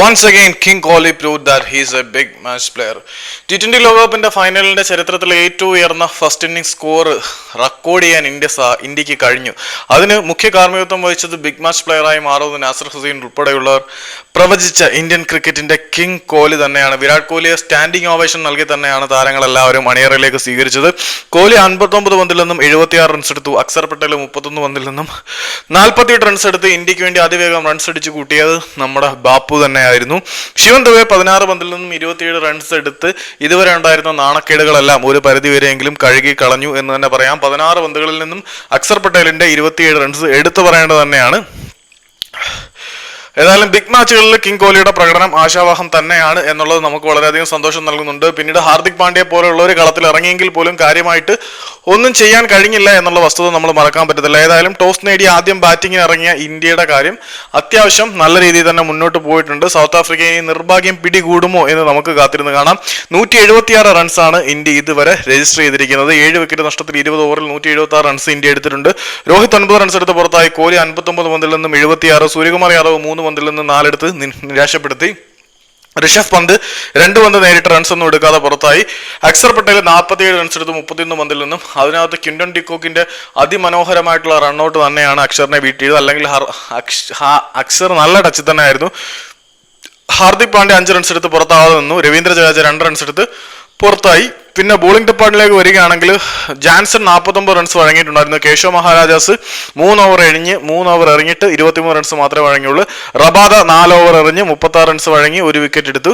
Once again king Kohli proved that he's a big match player. T twenty ലോകകപ്പിന്റെ ഫൈനലിന്റെ ചരിത്രത്തിലെ ഏറ്റവും ഉയർന്ന ഫസ്റ്റ് ഇന്നിംഗ് സ്കോർ റെക്കോർഡ് ചെയ്യാൻ ഇന്ത്യ ഇന്ത്യയ്ക്ക് കഴിഞ്ഞു. അതിന് മുഖ്യ കാർമ്മികത്വം വഹിച്ചത് ബിഗ് മാച്ച് പ്ലെയറായി മാറുന്ന നാസർ ഹുസൈൻ ഉൾപ്പെടെയുള്ളവർ. പ്രവചിച്ച ഇന്ത്യൻ ക്രിക്കറ്റിന്റെ കിങ് കോഹ്ലി തന്നെയാണ്. വിരാട് കോഹ്ലിയെ സ്റ്റാൻഡിംഗ് ഓവേഷൻ നൽകി തന്നെയാണ് താരങ്ങളെല്ലാവരും അണിയറയിലേക്ക് സ്വീകരിച്ചത്. കോഹ്ലി അൻപത്തൊമ്പത് പന്തിൽ നിന്നും എഴുപത്തിയാറ് റൺസ് എടുത്തു. അക്സർ പട്ടേൽ മുപ്പത്തൊന്ന് പന്തിൽ നിന്നും നാൽപ്പത്തിയെട്ട് റൺസ് എടുത്ത് ഇന്ത്യയ്ക്ക് വേണ്ടി അതിവേഗം റൺസ് അടിച്ചു കൂട്ടിയത് നമ്മുടെ ബാപ്പു തന്നെയായിരുന്നു ശിവൻ ദുബെ പതിനാറ് പന്തിൽ നിന്നും ഇരുപത്തിയേഴ് റൺസ് എടുത്ത് ഇതുവരെ ഉണ്ടായിരുന്ന നാണക്കേടുകളെല്ലാം ഒരു പരിധി വരെയെങ്കിലും കഴുകി കളഞ്ഞു എന്ന് തന്നെ പറയാം. പതിനാറ് പന്തുകളിൽ നിന്നും അക്സർ പട്ടേലിന്റെ ഇരുപത്തിയേഴ് റൺസ് എടുത്തു പറയേണ്ടത് തന്നെയാണ്. ഏതായാലും ബിഗ് മാച്ചുകളിൽ കിങ് കോഹ്ലിയുടെ പ്രകടനം ആശാവാഹം തന്നെയാണ് എന്നുള്ളത് നമുക്ക് വളരെയധികം സന്തോഷം നൽകുന്നുണ്ട്. പിന്നീട് ഹാർദിക് പാണ്ഡ്യ പോലുള്ളവർ കളത്തിൽ ഇറങ്ങിയെങ്കിൽ പോലും കാര്യമായിട്ട് ഒന്നും ചെയ്യാൻ കഴിഞ്ഞില്ല എന്നുള്ള വസ്തുത നമ്മൾ മറക്കാൻ പറ്റത്തില്ല. ഏതായാലും ടോസ് നേടി ആദ്യം ബാറ്റിംഗിന് ഇറങ്ങിയ ഇന്ത്യയുടെ കാര്യം അത്യാവശ്യം നല്ല രീതിയിൽ തന്നെ മുന്നോട്ട് പോയിട്ടുണ്ട്. സൗത്ത് ആഫ്രിക്ക ഇനി നിർഭാഗ്യം പിടികൂടുമോ എന്ന് നമുക്ക് കാത്തിരുന്ന് കാണാം. നൂറ്റി എഴുപത്തിയാറ് റൺസാണ് ഇന്ത്യ ഇതുവരെ രജിസ്റ്റർ ചെയ്തിരിക്കുന്നത്. ഏഴ് വിക്കറ്റ് നഷ്ടത്തിൽ ഇരുപത് ഓവറിൽ നൂറ്റി എഴുപത്തി ആറ് റൺസ് ഇന്ത്യ എടുത്തിട്ടുണ്ട്. രോഹിത് ഒൻപത് റൺസ് എടുത്ത് പുറത്തായി. കോഹ്ലി അൻപത്തൊമ്പത് പന്തിൽ നിന്നും എഴുപത്തിയാറ് സൂര്യകുമാർ യാദവ് മൂന്ന് പന്തിൽ നിന്ന് നാലെടുത്ത് നിരാശപ്പെടുത്തി. ഋഷഭ് പന്ത് രണ്ട് പന്ത് നേരിട്ട് റൺസ് ഒന്നും എടുക്കാതെ പുറത്തായി. അക്സർ പട്ടേൽ നാൽപ്പത്തിയേഴ് റൺസ് എടുത്ത് മുപ്പത്തിയൊന്ന് പന്തിൽ നിന്നും അതിനകത്ത് ക്വിന്റൺ ഡിക്കോക്കിന്റെ അതിമനോഹരമായിട്ടുള്ള റണ്ണൌട്ട് തന്നെയാണ് അക്ഷറിനെ ബീറ്റ് ചെയ്തത്. അല്ലെങ്കിൽ അക്സർ നല്ല ടച്ചിൽ തന്നെ ആയിരുന്നു ഹാർദിക് പാണ്ഡ്യ അഞ്ച് റൺസ് എടുത്ത് പുറത്താവാതെ നിന്നു. രവീന്ദ്ര ജഡേജ രണ്ട് റൺസ് എടുത്ത് പുറത്തായി. പിന്നെ ബോളിംഗ് ഡിപ്പാർട്ട്മെന്റിലേക്ക് വരികയാണെങ്കിൽ ജാൻസൺ നാൽപ്പത്തൊമ്പത് റൺസ് വഴങ്ങിയിട്ടുണ്ടായിരുന്നു. കേശവ മഹാരാജാസ് മൂന്ന് ഓവർ എഴിഞ്ഞ് മൂന്ന് ഓവർ എറിഞ്ഞിട്ട് ഇരുപത്തിമൂന്ന് റൺസ് മാത്രമേ വഴങ്ങിയുള്ളൂ. റബാദ നാല് ഓവർ എറിഞ്ഞ് മുപ്പത്തി റൺസ് വഴങ്ങി ഒരു വിക്കറ്റ് എടുത്തു.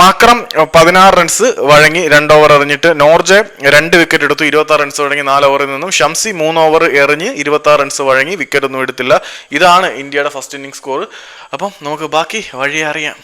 മക്രം മാക്രം പതിനാറ് റൺസ് വഴങ്ങി രണ്ട് ഓവർ എറിഞ്ഞിട്ട് നോർജെ രണ്ട് വിക്കറ്റ് എടുത്തു. ഇരുപത്തി ആറ് റൺസ് വഴങ്ങി നാല് ഓവറിൽ നിന്നും ഷംസി മൂന്ന് ഓവർ എറിഞ്ഞ് ഇരുപത്തി ആറ് റൺസ് വഴങ്ങി വിക്കറ്റ് ഒന്നും എടുത്തില്ല. ഇതാണ് ഇന്ത്യയുടെ ഫസ്റ്റ് ഇന്നിംഗ് സ്കോർ അപ്പം നമുക്ക് ബാക്കി വഴി അറിയാം.